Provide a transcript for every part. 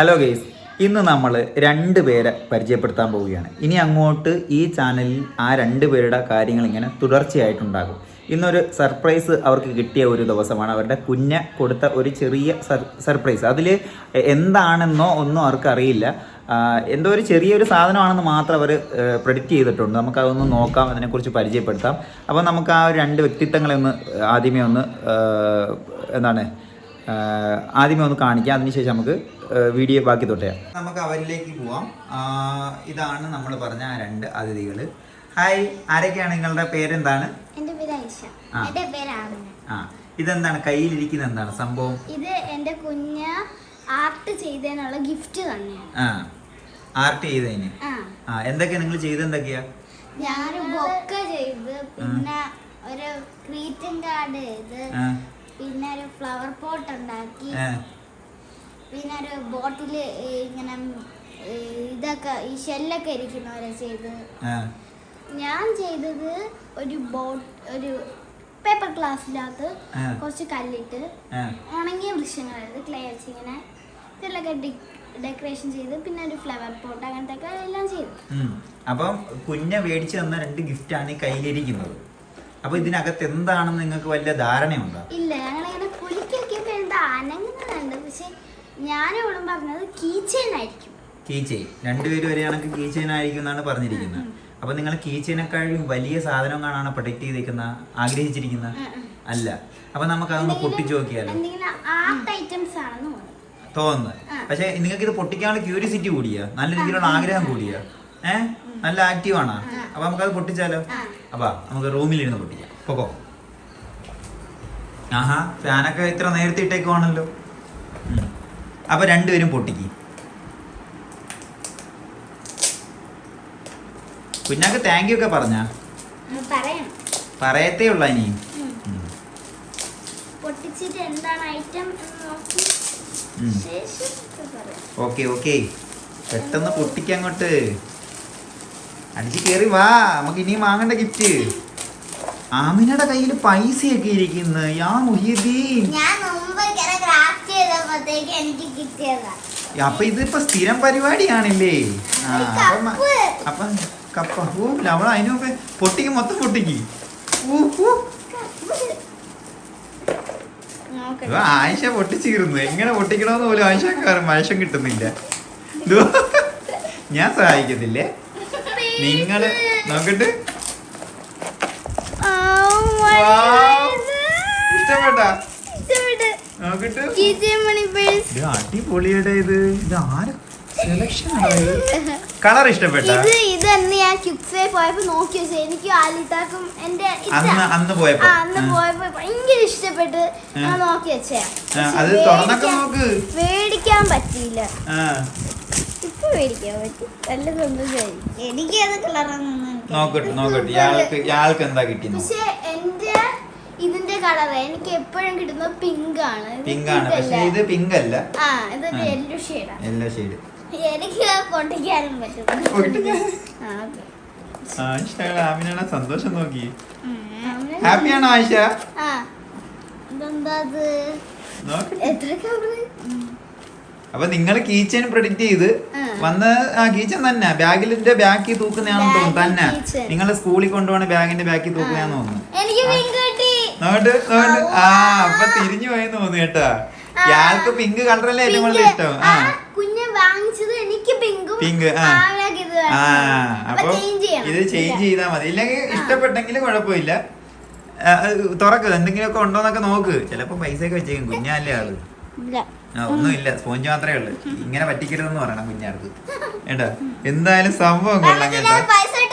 Hello guys ഇന്ന് നമ്മൾ രണ്ട് പേരെ പരിചയപ്പെടുത്താൻ പോവുകയാണ്. ഇനി അങ്ങോട്ട് ഈ ചാനലിൽ ആ രണ്ട് പേരുടെ കാര്യങ്ങൾ ഇങ്ങനെ തുടർച്ചയായിട്ടുണ്ടാകും. ഇന്നൊരു സർപ്രൈസ് അവർക്ക് കിട്ടിയ ഒരു ദിവസമാണ്. അവരുടെ കുഞ്ഞ കൊടുത്ത ഒരു ചെറിയ സർ സർപ്രൈസ് അതിൽ എന്താണെന്നോ ഒന്നും അവർക്ക് അറിയില്ല. എന്തോ ഒരു ചെറിയൊരു സാധനമാണെന്ന് മാത്രം അവർ പ്രെഡിക്റ്റ് ചെയ്തിട്ടുണ്ട്. നമുക്ക് അതൊന്ന് നോക്കാം അതിനെക്കുറിച്ച് പരിചയപ്പെടുത്താം. അപ്പോൾ നമുക്ക് ആ രണ്ട് വ്യക്തിത്വങ്ങളെ ഒന്ന് ആദ്യമേ ഒന്ന് എന്താണ് ആദ്യമേ ഒന്ന് കാണിക്കാം. അതിനുശേഷം നമുക്ക് വീഡിയോ ബാക്കി തൊട്ടേ. നമുക്ക് അവരിലേക്ക് പോവാം. ഇതാണ് നമ്മൾ പറഞ്ഞ ആ രണ്ട് അതിഥികൾ ഹായ് ആരൊക്കെയാണ്? നിങ്ങളുടെ പേരെന്താണ്? എന്റെ പേര് ഐഷ. എന്റെ പേര് ആമിന. ആ ഇതെന്താണ്? കയ്യിലിരിക്കുന്ന എന്താണ് സംഭവം? ഇത് എന്റെ കുഞ്ഞ് ആർട്ട് ചെയ്തതിനുള്ള ഗിഫ്റ്റ് തന്നെയാണ്. ആ ആർട്ട് ചെയ്തതിന്? ആ. എന്തൊക്കെ എന്തൊക്കെയാ നിങ്ങൾ ചെയ്തെന്തൊക്കെയാ ഞാൻ ബൊക്ക ചെയ്ത് പിന്നെ ഒരു ഗ്രീറ്റിംഗ് കാർഡ് ചെയ്ത് പിന്നെ ഒരു ഫ്ലവർ പോട്ട് ഉണ്ടാക്കി പിന്നെ ഒരു ബോട്ടിൽ ഇങ്ങനെ ഇതൊക്കെ ഈ ഷെല്ലൊക്കെ ഇരിക്കുന്നവരെ ചെയ്ത്. ആ, ഞാൻ ചെയ്തത് ഒരു ബോട്ട് ഒരു പേപ്പർ ഗ്ലാസ്സിനകത്ത് കുറച്ച് കല്ലിട്ട്. ഉണങ്ങിയ വൃക്ഷങ്ങളായത് ക്ലേ വെച്ച് ഇങ്ങനെ ഇതിലൊക്കെ ഡെക്കറേഷൻ ചെയ്ത് പിന്നെ ഒരു ഫ്ലവർ പോട്ട് അങ്ങനത്തെ ഒക്കെ എല്ലാം ചെയ്തു. അപ്പം കുഞ്ഞ മേടിച്ചു തന്ന രണ്ട് ഗിഫ്റ്റാണ് ഈ കയ്യിലിരിക്കുന്നത് അപ്പൊ ഇതിനകത്ത് എന്താണെന്ന് നിങ്ങൾക്ക് വലിയ ധാരണയുണ്ടോ? ഇല്ല ഞങ്ങളിങ്ങനെ കുലുക്കിയൊക്കെ എന്താ അനങ്ങുന്നുണ്ട് പക്ഷെ പറഞ്ഞത് ആയിരിക്കും കീച്ചെയിൻ രണ്ടുപേരും ഒരേ കണക്ക് കീച്ചെയിൻ ആയിരിക്കും എന്നാണ് പറഞ്ഞിരിക്കുന്നത്. അപ്പൊ നിങ്ങൾ കീച്ചേനെക്കാളും വലിയ സാധനം കാണാണ് പ്രൊട്ടക്ട് ചെയ്തിരിക്കുന്ന ആഗ്രഹിച്ചിരിക്കുന്ന അല്ല. അപ്പൊ നമുക്ക് അതൊന്ന് പൊട്ടിച്ചു നോക്കിയാലോ? തോന്നുന്നത് പക്ഷെ നിങ്ങൾക്ക് ഇത് പൊട്ടിക്കാനുള്ള ക്യൂരിയോസിറ്റി കൂടിയാ. നല്ല രീതിയിലുള്ള ആഗ്രഹം കൂടിയാ. ഏഹ് നല്ല ആക്റ്റീവ് ആണോ? അപ്പൊ നമുക്കത് പൊട്ടിച്ചാലോ? അപ്പൊ നമുക്ക് റൂമിലിരുന്ന് പൊട്ടിക്കാം. പോകോ ആഹാ ഫാനൊക്കെ ഇത്ര നേരത്തെ ഇട്ടേക്കുവാണല്ലോ. അപ്പൊ രണ്ടുപേരും പൊട്ടിക്ക്. കുഞ്ഞാക്ക് താങ്ക് യു ഒക്കെ പറഞ്ഞ? പറയത്തേ ഉള്ള ഇനി. ഓക്കെ ഓക്കെ പെട്ടെന്ന് പൊട്ടിക്ക അങ്ങോട്ട്. അടിച്ച് കയറി വാ. നമുക്ക് ഇനിയും വാങ്ങണ്ട ഗിഫ്റ്റ് ആമിനയുടെ കയ്യിൽ പൈസയൊക്കെ ഇരിക്കുന്നു. യാ മുഹിയദ്ദീൻ ഞാൻ മുമ്പ് ഇങ്ങനെ ക്രാഫ്റ്റ് ചെയ്തപ്പോഴത്തേക്ക് എനിക്ക് കിട്ടിയതാ അപ്പൊ ഇതിപ്പോ സ്ഥിരം പരിപാടിയാണല്ലേ ആ, അപ്പം കപ്പ്. അപ്പൊ കപ്പ. ഓ അവൾ അതിന് മുമ്പേ പൊട്ടിക്ക് മൊത്തം പൊട്ടിക്ക്. ആയിഷ പൊട്ടിച്ചിരുന്നു. എങ്ങനെ പൊട്ടിക്കണമെന്ന് പോലും ആയിഷക്കാർ മനുഷ്യൻ കിട്ടുന്നില്ല. ഞാൻ സഹായിക്കത്തില്ലേ? നിങ്ങൾ നോക്കട്ട്. ഇഷ്ടപ്പെട്ട ഇഷ്ടപ്പെട്ട്. നോക്കട്ട് കീച്ചേൻ മണി പേഴ്സ്. ഇത് അടിപൊളിയുടെ ഇത്. ഇത് ആര്? സെലക്ഷൻ കളർ ഇഷ്ടപ്പെട്ട? ഇത് അന്ന് ഞാൻ ക്യുക്സേ പോയപ്പോ നോക്കി വെച്ചു. എനിക്ക് എന്റെ അന്ന് അന്ന് പോയപ്പോ? അന്ന് ആ. പോയപ്പോ ഭയങ്കര ഇഷ്ടപ്പെട്ട് ഞാൻ നോക്കി വെച്ചേ അത് തുറന്നൊക്കെ നോക്ക്. മേടിക്കാൻ പറ്റിയില്ല. ആ. ഇപ്പൊ മേടിക്കാൻ പറ്റി. നല്ല സന്തോഷമായി എനിക്ക് അത് കളറൊന്നും നോക്കട്ടെ നോക്കട്ടെ. ഇയാൾക്ക് ഇയാൾക്ക് എന്താ കിട്ടിയെന്ന് പക്ഷെ എന്റെ ഇതിന്റെ കളർ എനിക്ക് എപ്പോഴും കിട്ടുന്നത് പിങ്ക് ആണ് പിങ്ക് ആണ് പക്ഷേ ഇത് പിങ്ക് അല്ല. ആ ഇത് യെല്ലോ ഷേഡ് ആണ് യെല്ലോ ഷേഡ് എനിക്ക് പൊട്ടിക്കാനും പറ്റും പൊട്ടിക്കാൻ? ആ, okay. ആയിഷ ആമിനാണ് സന്തോഷം നോക്കി. ഹാപ്പി ആണ് ആയിഷ? അപ്പൊ നിങ്ങൾ കീച്ചൻ പ്രൊഡിക്റ്റ് ചെയ്ത് വന്ന് ആ കീച്ചൻ തന്നെ. ബാഗിലിന്റെ ബാക്കി തൂക്കുന്നതാണെന്ന് തോന്നുന്നു. തന്നെ. നിങ്ങളെ നിങ്ങൾ സ്കൂളിൽ കൊണ്ടുപോകണ ബാഗിന്റെ ബാക്കി തൂക്കുന്നതാണെന്ന് തോന്നുന്നു. നോട്ട് നോട്ട് ആ, അപ്പൊ തിരിഞ്ഞു പോയെന്ന് തോന്നുന്നു കേട്ടോ. ഇയാൾക്ക് പിങ്ക് കളറല്ലേ ഏറ്റവും കൂടുതൽ. ഇഷ്ടം ആ, കുഞ്ഞ് വാങ്ങിച്ചത് എനിക്ക് പിങ്കും Pink, ആ. ആ. അപ്പൊ. ഇത് ചേഞ്ച് ചെയ്താൽ മതി. ഇല്ലെങ്കിൽ ഇഷ്ടപ്പെട്ടെങ്കിൽ കുഴപ്പമില്ല. തുറക്ക്. എന്തെങ്കിലുമൊക്കെ ഉണ്ടോന്നൊക്കെ നോക്ക്. ചിലപ്പോ പൈസ ഒക്കെ വെച്ചേക്കും. കുഞ്ഞല്ലേ ആൾ. ഒന്നുമില്ല. സ്പോഞ്ച് മാത്രമേ ഉള്ളൂ. ഇങ്ങനെ പറ്റിക്കരുതെന്ന് പറയണം കുഞ്ഞാർക്ക്. കേട്ടോ? എന്തായാലും സംഭവം കൊള്ളാം കേട്ടോ.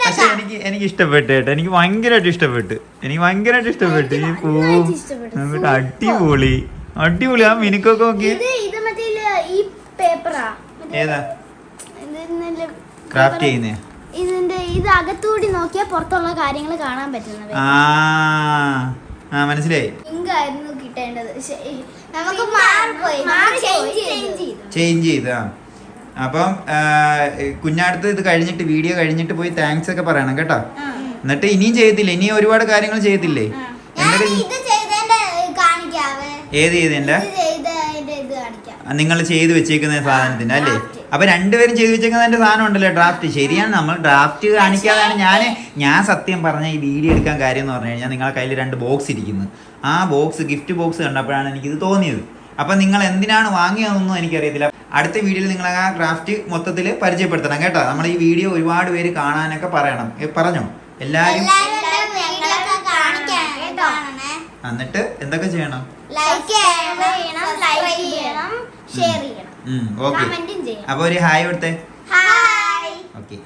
പക്ഷെ എനിക്ക് എനിക്ക് ഇഷ്ടപ്പെട്ടു കേട്ടോ. എനിക്ക് ഭയങ്കരമായിട്ട് ഇഷ്ടപ്പെട്ടു. എനിക്ക് ഭയങ്കരമായിട്ട് ഇഷ്ടപ്പെട്ടു. ഈ. നമുക്ക് അടിപൊളി. അടിപൊളി. ആ മിനുക്കൊക്കെ നോക്കി ഏതാ? ക്രാഫ്റ്റ് ചെയ്യുന്നേ. ഇതിന്റെ ഇത് അകത്തൂടി നോക്കിയാൽ പുറത്തുള്ള കാര്യങ്ങൾ കാണാൻ പറ്റുന്നത്. ആ മനസ്സിലായി. പിങ്ക് ആയിരുന്നു കിട്ടേണ്ടത്. പക്ഷേ ഈ നമുക്ക് ചേഞ്ച് ചെയ്തു. ആ. അപ്പം കുഞ്ഞാടത്ത് ഇത് കഴിഞ്ഞിട്ട് വീഡിയോ കഴിഞ്ഞിട്ട് പോയി താങ്ക്സ് ഒക്കെ പറയണം കേട്ടോ. എന്നിട്ട് ഇനിയും ചെയ്യത്തില്ലേ ഇനി ഒരുപാട് കാര്യങ്ങൾ ചെയ്യത്തില്ലേ ഏത് ചെയ്തതിന്റെ? ഇത് കാണിക്കാം. നിങ്ങൾ ചെയ്ത് വെച്ചേക്കുന്ന സാധനത്തിന്റെ അല്ലേ. അപ്പൊ രണ്ടുപേരും ചെയ്തു വെച്ചേക്കുന്നതിന്റെ സാധനം ഉണ്ടല്ലോ ഡ്രാഫ്റ്റ് ശരിയാണ് നമ്മൾ ഡ്രാഫ്റ്റ് കാണിക്കാതാണ്. ഞാൻ ഞാൻ സത്യം പറഞ്ഞ ഈ വീഡിയോ എടുക്കാൻ കാര്യം എന്ന് പറഞ്ഞു കഴിഞ്ഞാൽ നിങ്ങളെ കയ്യിൽ രണ്ട് ബോക്സ് ഇരിക്കുന്നു. ആ ബോക്സ് ഗിഫ്റ്റ് ബോക്സ് കണ്ടപ്പോഴാണ് എനിക്കിത് തോന്നിയത്. അപ്പൊ നിങ്ങൾ എന്തിനാണ് വാങ്ങിയതെന്നൊന്നും എനിക്കറിയത്തില്ല. അടുത്ത വീഡിയോയിൽ നിങ്ങൾ ആ ക്രാഫ്റ്റ് മൊത്തത്തിൽ പരിചയപ്പെടുത്തണം കേട്ടോ. നമ്മൾ ഈ വീഡിയോ ഒരുപാട് പേര് കാണാനൊക്കെ പറയണം. പറഞ്ഞോ? എല്ലാവരും എന്നിട്ട് എന്തൊക്കെ ചെയ്യണം? ലൈക്ക് ചെയ്യണം ലൈക്ക് ചെയ്യണം ഷെയർ ചെയ്യണം. ഓക്കെ കമന്റും ചെയ്യണം. അപ്പൊ ഒരു ഹായ് കൊടുത്തേ. Hi okay